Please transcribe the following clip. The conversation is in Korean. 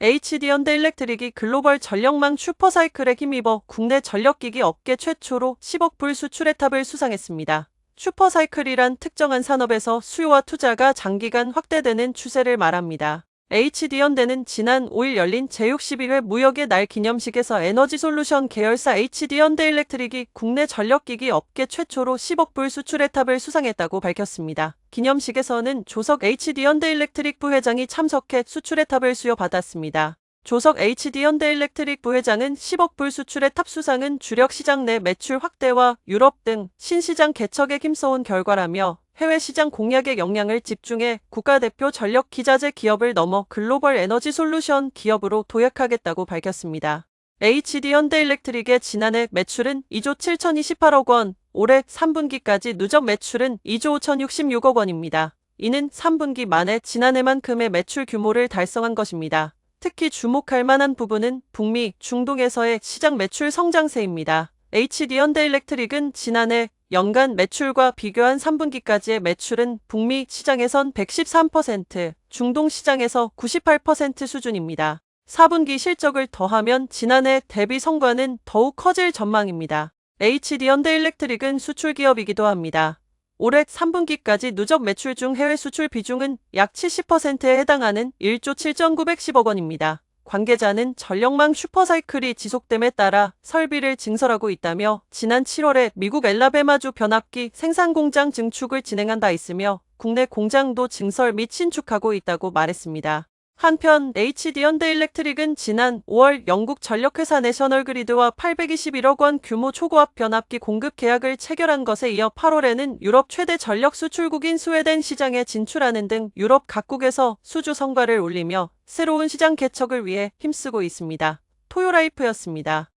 HD 현대 일렉트릭이 글로벌 전력망 슈퍼사이클에 힘입어 국내 전력기기 업계 최초로 10억 불 수출의 탑을 수상했습니다. 슈퍼사이클이란 특정한 산업에서 수요와 투자가 장기간 확대되는 추세를 말합니다. HD현대는 지난 5일 열린 제62회 무역의 날 기념식에서 에너지솔루션 계열사 HD현대 일렉트릭이 국내 전력기기 업계 최초로 10억 불 수출의 탑을 수상했다고 밝혔습니다. 기념식에서는 조석 HD현대 일렉트릭 부회장이 참석해 수출의 탑을 수여받았습니다. 조석 HD현대 일렉트릭 부회장은 10억 불 수출의 탑 수상은 주력 시장 내 매출 확대와 유럽 등 신시장 개척에 힘써온 결과라며 해외 시장 공략에 역량을 집중해 국가대표 전력 기자재 기업을 넘어 글로벌 에너지 솔루션 기업으로 도약하겠다고 밝혔습니다. HD 현대일렉트릭의 지난해 매출은 2조 7,028억 원, 올해 3분기까지 누적 매출은 2조 5,066억 원입니다. 이는 3분기 만에 지난해만큼의 매출 규모를 달성한 것입니다. 특히 주목할 만한 부분은 북미, 중동에서의 시장 매출 성장세입니다. HD 현대일렉트릭은 지난해 연간 매출과 비교한 3분기까지의 매출은 북미 시장에선 113%, 중동 시장에서 98% 수준입니다. 4분기 실적을 더하면 지난해 대비 성과는 더욱 커질 전망입니다. HD 현대일렉트릭은 수출 기업이기도 합니다. 올해 3분기까지 누적 매출 중 해외 수출 비중은 약 70%에 해당하는 1조 7,910억 원입니다. 관계자는 전력망 슈퍼사이클이 지속됨에 따라 설비를 증설하고 있다며 지난 7월에 미국 엘라베마주 변압기 생산 공장 증축을 진행한 바 있으며 국내 공장도 증설 및 신축하고 있다고 말했습니다. 한편 HD 현대일렉트릭은 지난 5월 영국 전력회사 내셔널그리드와 821억 원 규모 초고압 변압기 공급 계약을 체결한 것에 이어 8월에는 유럽 최대 전력 수출국인 스웨덴 시장에 진출하는 등 유럽 각국에서 수주 성과를 올리며 새로운 시장 개척을 위해 힘쓰고 있습니다. 토요라이프였습니다.